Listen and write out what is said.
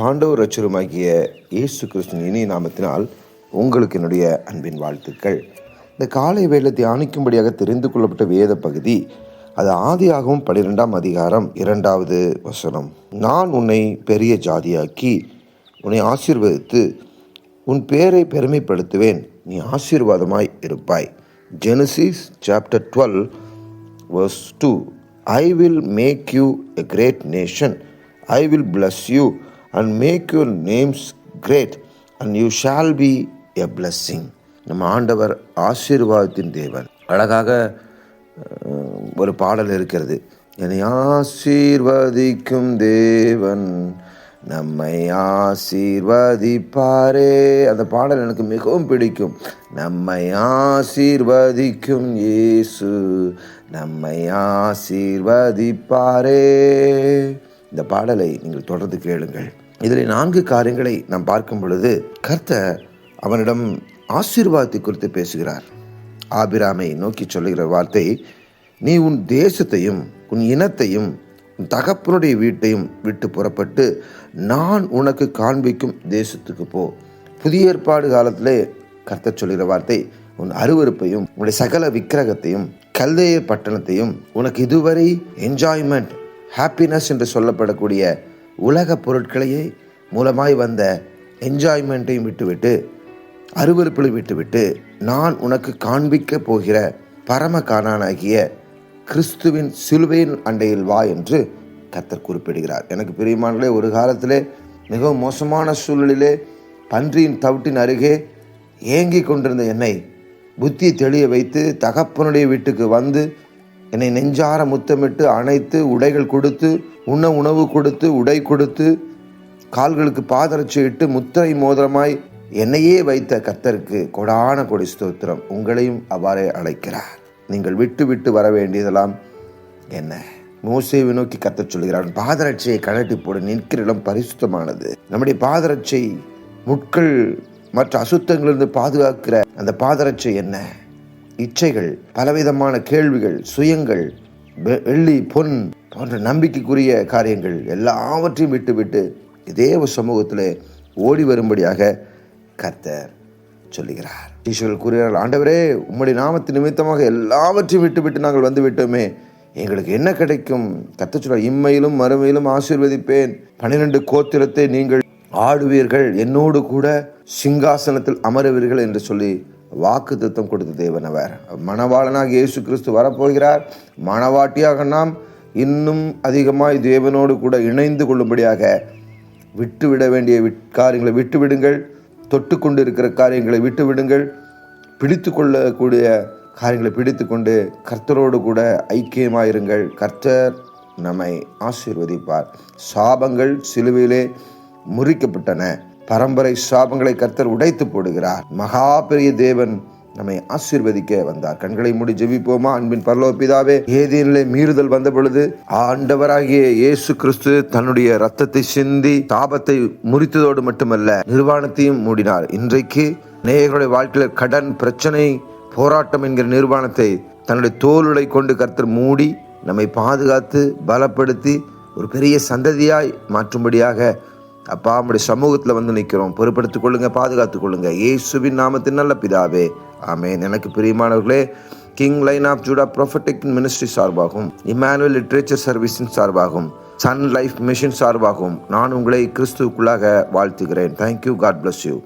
ஆண்டவர் ரச்சருமாகிய இயேசு கிறிஸ்துவின் இனிய நாமத்தினால் உங்களுக்கு என்னுடைய அன்பின் வாழ்த்துக்கள். இந்த காலை வேளை தியானிக்கும்படியாக தெரிந்து கொள்ளப்பட்ட வேத பகுதி அது ஆதியாகவும் பனிரெண்டாம் அதிகாரம் இரண்டாவது வசனம். நான் உன்னை பெரிய ஜாதியாக்கி உன்னை ஆசீர்வதித்து உன் பேரை பெருமைப்படுத்துவேன். நீ ஆசீர்வாதமாய் இருப்பாய். Genesis chapter twelve verse two I will make you a great nation I will bless you and make your names great and you shall be a blessing நம்ம ஆண்டவர் ஆசீர்வாதத்தின் தேவன். அழகாக ஒரு பாடல் இருக்கிறது. என்னை ஆசீர்வதிக்கும் தேவன் நம்மை ஆசீர்வதிப்பாரே. அந்த பாடல் எனக்கு மிகவும் பிடிக்கும். நம்மை ஆசீர்வதிக்கும் இயேசு நம்மை ஆசீர்வதிப்பாரே. இந்த பாடலை நீங்கள் தொடர்ந்து கேளுங்கள். இதில் நான்கு காரியங்களை நாம் பார்க்கும் பொழுது கர்த்தர் அவனிடம் ஆசீர்வாதத்தை குறித்து பேசுகிறார். ஆபிராமை நோக்கி சொல்லுகிற வார்த்தை நீ உன் தேசத்தையும் உன் இனத்தையும் உன் தகப்பனுடைய வீட்டையும் விட்டு புறப்பட்டு நான் உனக்கு காண்பிக்கும் தேசத்துக்கு போ. புதிய ஏற்பாடு காலத்திலே கர்த்தர் சொல்லுகிற வார்த்தை உன் அருவருப்பையும் உன்னுடைய சகல விக்கிரகத்தையும் கல்தேய பட்டணத்தையும் உனக்கு இதுவரை என்ஜாய்மெண்ட் ஹாப்பினஸ் என்று சொல்லப்படக்கூடிய உலக பொருட்களையே மூலமாய் வந்த என்ஜாய்மெண்ட்டையும் விட்டுவிட்டு அருவருப்பில் விட்டுவிட்டு நான் உனக்கு காண்பிக்க போகிற பரம காணானாகிய கிறிஸ்துவின் சிலுவையின் அண்டையில் வா என்று கத்தர் குறிப்பிடுகிறார். எனக்கு பிரியமானே ஒரு காலத்திலே மிகவும் மோசமான சூழலிலே பன்றியின் தவிட்டின் அருகே ஏங்கி கொண்டிருந்த என்னை புத்தி தெளிய வைத்து தகப்பனுடைய வீட்டுக்கு வந்து என்னை நெஞ்சார முத்தமிட்டு அணைத்து உடைகள் கொடுத்து உண்ண உணவு கொடுத்து உடை கொடுத்து கால்களுக்கு பாதரட்சி இட்டு முத்திரை மோதிரமாய் என்னையே வைத்த கர்த்தருக்கு கொடான கொடி ஸ்தோத்திரம். உங்களையும் அவ்வாறே அழைக்கிறார். நீங்கள் விட்டு விட்டு வர வேண்டியதெல்லாம் என்ன? மோசேவை நோக்கி கத்த சொல்கிறார் பாதரட்சியை கழட்டி போட நிற்கிற இடம் பரிசுத்தமானது. நம்முடைய பாதரட்சை முட்கள் மற்ற அசுத்தங்களிலிருந்து பாதுகாக்கிற அந்த பாதரட்சை என்ன? இச்சைகள் பலவிதமான கேள்விகள் சுயங்கள் வெள்ளி பொன் போன்ற நம்பிக்கைக்குரிய காரியங்கள் எல்லாவற்றையும் விட்டுவிட்டு தேவ சமூகத்தில் ஓடி வரும்படியாக கர்த்தர் சொல்லுகிறார். ஈஸ்வரர் கூறுகிறார் ஆண்டவரே உம்முடைய நாமத்து நிமித்தமாக எல்லாவற்றையும் விட்டுவிட்டு நாங்கள் வந்து விட்டோமே. எங்களுக்கு என்ன கிடைக்கும்? கர்த்தர் சொல்றார் இம்மையிலும் மறுமையிலும் ஆசீர்வதிப்பேன். பன்னிரண்டு கோத்திரத்தை நீங்கள் ஆடுவீர்கள். என்னோடு கூட சிங்காசனத்தில் அமருவீர்கள் என்று சொல்லி வாக்கு தத்துவம் கொடுத்த தேவன் அவர். மணவாளனாக இயேசு கிறிஸ்து வரப்போகிறார். மணவாட்டியாக நாம் இன்னும் அதிகமாய் தேவனோடு கூட இணைந்து கொள்ளும்படியாக விட்டுவிட வேண்டிய விட்- காரியங்களை விட்டுவிடுங்கள். தொட்டு கொண்டு இருக்கிற காரியங்களை விட்டுவிடுங்கள். பிடித்து கொள்ளக்கூடிய காரியங்களை பிடித்து கொண்டு கர்த்தரோடு கூட ஐக்கியமாயிருங்கள். கர்த்தர் நம்மை ஆசீர்வதிப்பார். சாபங்கள் சிலுவையிலே முறிக்கப்பட்டன. பரம்பரை சாபங்களை கர்த்தர் உடைத்து போடுகிறார். மகா பெரிய தேவன் நம்மை ஆசீர்வதிக்க வந்தார். கண்களை மூடி ஜெபிப்போமா அன்பின் பரலோபிதாவே ஏதேனிலே மீறுதல் வந்த பொழுது ஆண்டவராகிய இயேசு கிறிஸ்து தன்னுடைய ரத்தத்தை சிந்தி தாபத்தை முறித்ததோடு மட்டுமல்ல நிர்வாணத்தையும் மூடினார். இன்றைக்கு நேயர்களுடைய வாழ்க்கையில் கடன் பிரச்சனை போராட்டம் என்கிற நிர்வாணத்தை தன்னுடைய தோலுடை கொண்டு கர்த்தர் மூடி நம்மை பாதுகாத்து பலப்படுத்தி ஒரு பெரிய சந்ததியாய் மாற்றும்படியாக அப்பா நம்முடைய சமூகத்தில் வந்து நிற்கிறோம் பொறுப்படுத்திக் கொள்ளுங்க பாதுகாத்துக் கொள்ளுங்க. ஏசுவின் நாமத்தின் நல்ல பிதாவே. ஆமே எனக்கு பிரியமானவர்களே king line of Judah prophetic ministry சார்பாகவும் இமானுவல் லிட்ரேச்சர் சர்வீஸின் சார்பாகவும் சன் லைஃப் மிஷன் சார்பாகவும் நான் உங்களை கிறிஸ்துவுக்குள்ளாக வாழ்த்துகிறேன். Thank you God bless you